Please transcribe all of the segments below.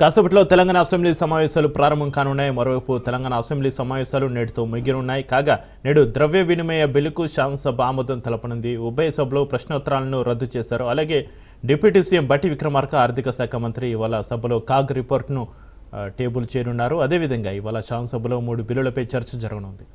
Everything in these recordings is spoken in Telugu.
కాసేపట్లో తెలంగాణ అసెంబ్లీ సమావేశాలు ప్రారంభం కానున్నాయి. మరోవైపు తెలంగాణ అసెంబ్లీ సమావేశాలు నేటితో ముగినున్నాయి కాగా నేడు ద్రవ్య వినిమయ బిల్లుకు శాసనసభ ఆమోదం తెలపనుంది. ఉభయ సభలో ప్రశ్నోత్తరాలను రద్దు చేశారు. అలాగే డిప్యూటీ సీఎం బట్టి విక్రమార్క ఆర్థిక శాఖ మంత్రి ఇవాళ సభలో కాగ్ రిపోర్ట్ను టేబుల్ చేరున్నారు. అదేవిధంగా ఇవాళ శాసనసభలో మూడు బిల్లులపై చర్చ జరగనుంది.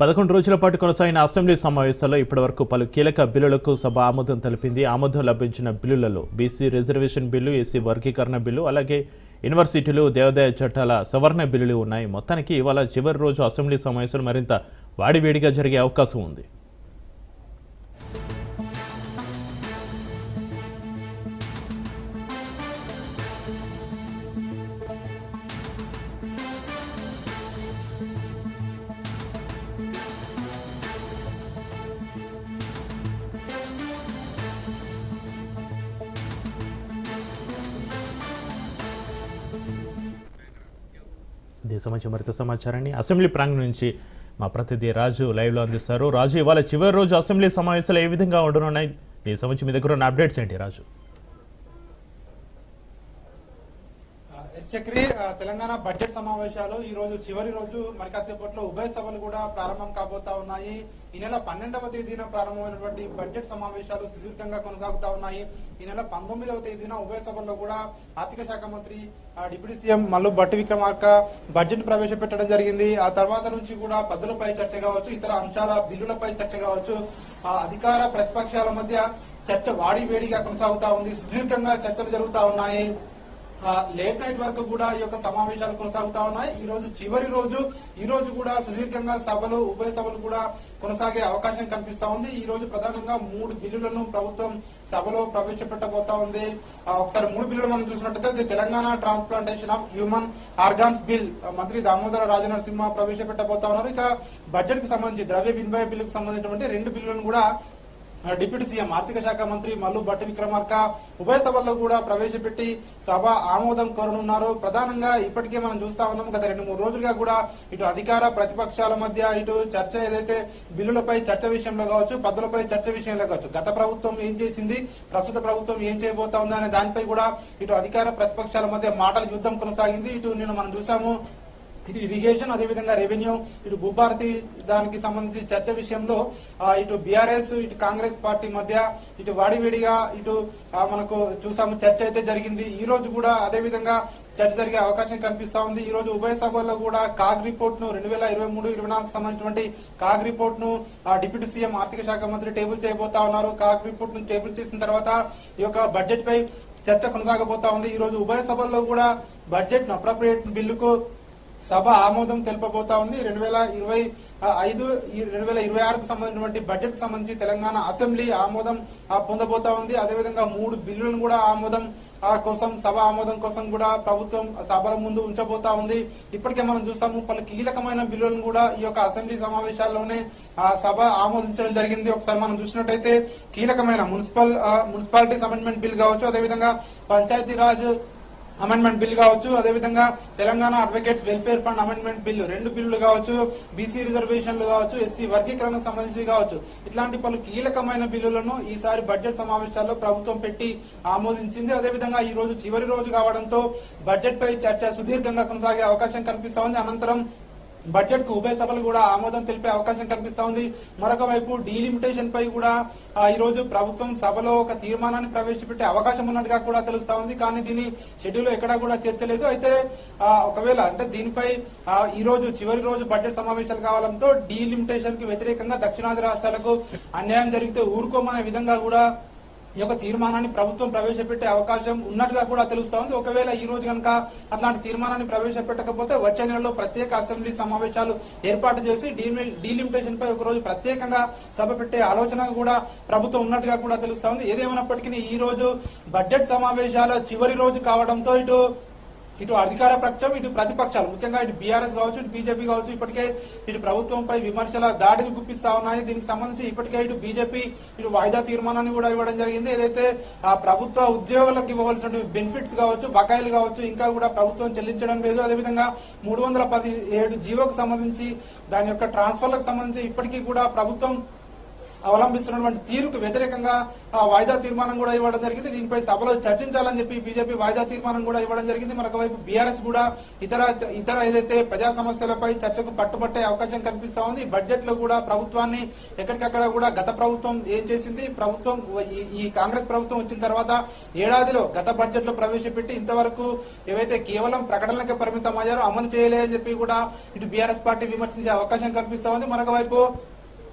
పదకొండు రోజుల పాటు కొనసాగిన అసెంబ్లీ సమావేశాల్లో ఇప్పటివరకు పలు కీలక బిల్లులకు సభ ఆమోదం తెలిపింది. ఆమోదం లభించిన బిల్లులలో బీసీ రిజర్వేషన్ బిల్లు ఎస్సీ వర్గీకరణ బిల్లు అలాగే యూనివర్సిటీలు దేవాదాయ చట్టాల సవరణ బిల్లులు ఉన్నాయి. మొత్తానికి ఇవాళ చివరి రోజు అసెంబ్లీ సమావేశాలు మరింత వాడివేడిగా జరిగే అవకాశం ఉంది. దీనికి సంబంధించి మరింత సమాచారాన్ని అసెంబ్లీ ప్రాంగణం నుంచి మా ప్రతినిధి రాజు లైవ్లో అందిస్తారు. రాజు ఇవాళ చివరి రోజు అసెంబ్లీ సమావేశాలు ఏ విధంగా ఉండనున్నాయి? దీనికి సంబంధించి మీ దగ్గర ఉన్న అప్డేట్స్ ఏంటి రాజు? ఎస్ చక్రి తెలంగాణ బడ్జెట్ సమావేశాలు ఈ రోజు చివరి రోజు. మరి కాసేపట్లో ఉభయ సభలు కూడా ప్రారంభం కాబోతా ఉన్నాయి. ఈ నెల పన్నెండవ తేదీన ప్రారంభమైనటువంటి బడ్జెట్ సమావేశాలు సుదీర్ఘంగా కొనసాగుతా ఉన్నాయి. ఈ నెల పంతొమ్మిదవ తేదీన ఉభయ సభల్లో కూడా ఆర్థిక శాఖ మంత్రి deputy CM Mallu Bhatti Vikramarka budget ప్రవేశపెట్టడం జరిగింది. ఆ తర్వాత నుంచి కూడా పద్దులపై చర్చ కావచ్చు ఇతర అంశాల బిల్లులపై చర్చ కావచ్చు. ఆ, అధికార ప్రతిపక్షాల మధ్య చర్చ వాడి వేడిగా కొనసాగుతా ఉంది. సుదీర్ఘంగా చర్చలు జరుగుతా ఉన్నాయి. లేట్ నైట్ వరకు కూడా ఈ యొక్క సమావేశాలు కొనసాగుతా ఉన్నాయి. ఈ రోజు చివరి రోజు ఈ రోజు కూడా సుదీర్ఘంగా సభలు ఉభయ సభలు కూడా కొనసాగే అవకాశం కనిపిస్తా ఉంది. ఈ రోజు ప్రధానంగా మూడు బిల్లులను ప్రభుత్వం సభలో ప్రవేశపెట్టబోతా ఉంది. ఒకసారి మూడు బిల్లులు మనం చూసినట్టయితే Telangana transplantation of human organs bill మంత్రి దామోదర రాజనరసింహ ప్రవేశపెట్టబోతా ఉన్నారు. ఇక బడ్జెట్కు సంబంధించి ద్రవ్య వినిమయ బిల్లుకు సంబంధించినటువంటి రెండు బిల్లులను కూడా డిప్యూటీ సీఎం ఆర్థిక శాఖ మంత్రి మల్లు భట్టి విక్రమార్క ఉభయ సభల్లో కూడా ప్రవేశపెట్టి సభ ఆమోదం కోరనున్నారు. ప్రధానంగా ఇప్పటికే మనం చూస్తా ఉన్నాం గత రెండు మూడు రోజులుగా కూడా ఇటు అధికార ప్రతిపక్షాల మధ్య ఇటు చర్చ ఏదైతే బిల్లులపై చర్చ విషయంలో కావచ్చు పద్దులపై చర్చ విషయంలో కావచ్చు గత ప్రభుత్వం ఏం చేసింది ప్రస్తుత ప్రభుత్వం ఏం చేయబోతా ఉందా అనే దానిపై కూడా ఇటు అధికార ప్రతిపక్షాల మధ్య మాటల యుద్ధం కొనసాగింది. ఇటు నిన్న మనం చూసాము ఇటు ఇరిగేషన్ అదేవిధంగా రెవెన్యూ ఇటు భూభారతి దానికి సంబంధించి చర్చ విషయంలో ఇటు బీఆర్ఎస్ ఇటు కాంగ్రెస్ పార్టీ మధ్య ఇటు వాడివేడిగా ఇటు మనకు చూసాము చర్చ అయితే జరిగింది. ఈ రోజు కూడా అదే విధంగా చర్చ జరిగే అవకాశం కనిపిస్తా ఉంది. ఈ రోజు ఉభయ సభల్లో కూడా కాగ్ రిపోర్ట్ను రెండు వేల ఇరవై మూడు ఇరవై నాలుగు సంబంధించినటువంటి కాగ్ రిపోర్ట్ను ఆ, డిప్యూటీ సీఎం ఆర్థిక శాఖ మంత్రి టేబుల్ చేయబోతా ఉన్నారు. కాగ్ రిపోర్ట్ను టేబుల్ చేసిన తర్వాత ఈ యొక్క బడ్జెట్ పై చర్చ కొనసాగబోతా ఉంది. ఈ రోజు ఉభయ సభల్లో కూడా బడ్జెట్ను అప్రోప్రియేట్ బిల్లుకు సభ ఆమోదం తెలుపబోతా ఉంది. రెండు వేల ఇరవై ఐదు రెండు వేల ఇరవై ఆరుకు సంబంధించినటువంటి బడ్జెట్ సంబంధించి తెలంగాణ అసెంబ్లీ ఆమోదం పొందబోతా ఉంది. అదేవిధంగా మూడు బిల్లులను కూడా ఆమోదం కోసం సభ ఆమోదం కోసం కూడా ప్రభుత్వం సభల ముందు ఉంచబోతా ఉంది. ఇప్పటికే మనం చూస్తాము పలు కీలకమైన బిల్లులను కూడా ఈ యొక్క అసెంబ్లీ సమావేశాల్లోనే సభ ఆమోదించడం జరిగింది. ఒకసారి మనం చూసినట్టయితే కీలకమైన municipal municipality municipalities amendment bill కావచ్చు. అదేవిధంగా పంచాయతీరాజ్ అమెండ్మెంట్ బిల్ కావచ్చు అదేవిధంగా Telangana advocates welfare fund amendment bill రెండు బిల్లులు కావచ్చు బీసీ రిజర్వేషన్లు కావచ్చు ఎస్సీ వర్గీకరణకు సంబంధించి కావచ్చు. ఇట్లాంటి పలు కీలకమైన బిల్లులను ఈసారి బడ్జెట్ సమావేశాల్లో ప్రభుత్వం పెట్టి ఆమోదించింది. అదేవిధంగా ఈ రోజు చివరి రోజు కావడంతో బడ్జెట్ పై చర్చ సుదీర్ఘంగా కొనసాగే అవకాశం కనిపిస్తా ఉంది. అనంతరం బడ్జెట్కు ఉభయ సభలు కూడా ఆమోదం తెలిపే అవకాశం కనిపిస్తా ఉంది. మరొక వైపు డీలిమిటేషన్ పై కూడా ఈ రోజు ప్రభుత్వం సభలో ఒక తీర్మానాన్ని ప్రవేశపెట్టే అవకాశం ఉన్నట్టుగా కూడా తెలుస్తా ఉంది. కానీ దీని షెడ్యూల్ ఎక్కడా కూడా చేర్చలేదు అయితే ఒకవేళ అంటే దీనిపై ఈ రోజు చివరి రోజు బడ్జెట్ సమావేశాలు కావడంతో డీలిమిటేషన్కి వ్యతిరేకంగా దక్షిణాది రాష్ట్రాలకు అన్యాయం జరిగితే ఊరుకోమనే విధంగా కూడా ఈ యొక్క తీర్మానాన్ని ప్రభుత్వం ప్రవేశపెట్టే అవకాశం ఉన్నట్టుగా కూడా తెలుస్తా ఉంది. ఒకవేళ ఈ రోజు కనుక అట్లాంటి తీర్మానాన్ని ప్రవేశపెట్టకపోతే వచ్చే నెలలో ప్రత్యేక అసెంబ్లీ సమావేశాలు ఏర్పాటు చేసి డీమి- డీలిమిటేషన్ పై ఒకరోజు ప్రత్యేకంగా సభ పెట్టే ఆలోచన కూడా ప్రభుత్వం ఉన్నట్టుగా కూడా తెలుస్తా ఉంది. ఏదేమైనప్పటికీ ఈ రోజు బడ్జెట్ సమావేశాల చివరి రోజు కావడంతో ఇటు ఇటు అధికార పక్షం ఇటు ప్రతిపక్షాలు. ముఖ్యంగా ఇటు బీఆర్ఎస్ కావచ్చు ఇటు బీజేపీ కావచ్చు ఇప్పటికే ఇటు ప్రభుత్వంపై విమర్శల దాడిని గుప్పిస్తా ఉన్నాయి. దీనికి సంబంధించి ఇప్పటికే ఇటు బీజేపీ ఇటు వాయిదా తీర్మానాన్ని కూడా ఇవ్వడం జరిగింది. ఏదైతే ఆ ప్రభుత్వ ఉద్యోగులకు ఇవ్వవలసినటువంటి బెనిఫిట్స్ కావచ్చు బకాయిలు కావచ్చు ఇంకా కూడా ప్రభుత్వం చెల్లించడం లేదు. అదేవిధంగా మూడు వందల పది ఏడు జీవోకు సంబంధించి దాని యొక్క ట్రాన్స్ఫర్లకు సంబంధించి ఇప్పటికీ కూడా ప్రభుత్వం అవలంబిస్తున్నటువంటి తీరుకు వ్యతిరేకంగా ఆ వాయిదా తీర్మానం కూడా ఇవ్వడం జరిగింది. దీనిపై సభలో చర్చించాలని చెప్పి బీజేపీ వాయిదా తీర్మానం కూడా ఇవ్వడం జరిగింది. మరొక వైపు బీఆర్ఎస్ కూడా ఇతర ఇతర ఏదైతే ప్రజా సమస్యలపై చర్చకు పట్టుబట్టే అవకాశం కనిపిస్తా ఉంది. బడ్జెట్లో కూడా ప్రభుత్వాన్ని ఎక్కడికక్కడ కూడా గత ప్రభుత్వం ఏం చేసింది? ప్రభుత్వం ఈ- ఈ కాంగ్రెస్ ప్రభుత్వం వచ్చిన తర్వాత ఏడాదిలో గత బడ్జెట్లో ప్రవేశపెట్టి ఇంతవరకు ఏవైతే కేవలం ప్రకటనలకే పరిమితం అయ్యారో అమలు చేయలే అని చెప్పి కూడా ఇటు బీఆర్ఎస్ పార్టీ విమర్శించే అవకాశం కనిపిస్తా ఉంది. మరొక వైపు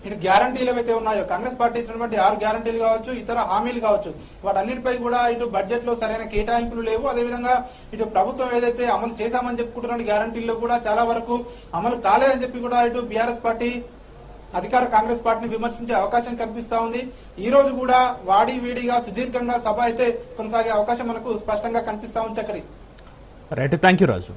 ఇటు గ్యారంటీలు ఏవైతే ఉన్నాయో కాంగ్రెస్ పార్టీ ఇచ్చినటువంటి ఆరు గ్యారంటీలు కావచ్చు ఇతర హామీలు కావచ్చు వాటన్నిటిపై కూడా ఇటు బడ్జెట్లో సరైన కేటాయింపులు లేవు. అదేవిధంగా ఇటు ప్రభుత్వం ఏదైతే అమలు చేశామని చెప్పుకుంటున్న గ్యారంటీల్లో కూడా చాలా వరకు అమలు కాలేదని చెప్పి కూడా ఇటు బీఆర్ఎస్ పార్టీ అధికార కాంగ్రెస్ పార్టీని విమర్శించే అవకాశం కనిపిస్తా ఉంది. ఈ రోజు కూడా వాడి వీడిగా సుదీర్ఘంగా సభ అయితే కొనసాగే అవకాశం మనకు స్పష్టంగా కనిపిస్తా ఉంది Chakri. Right thank you Raju.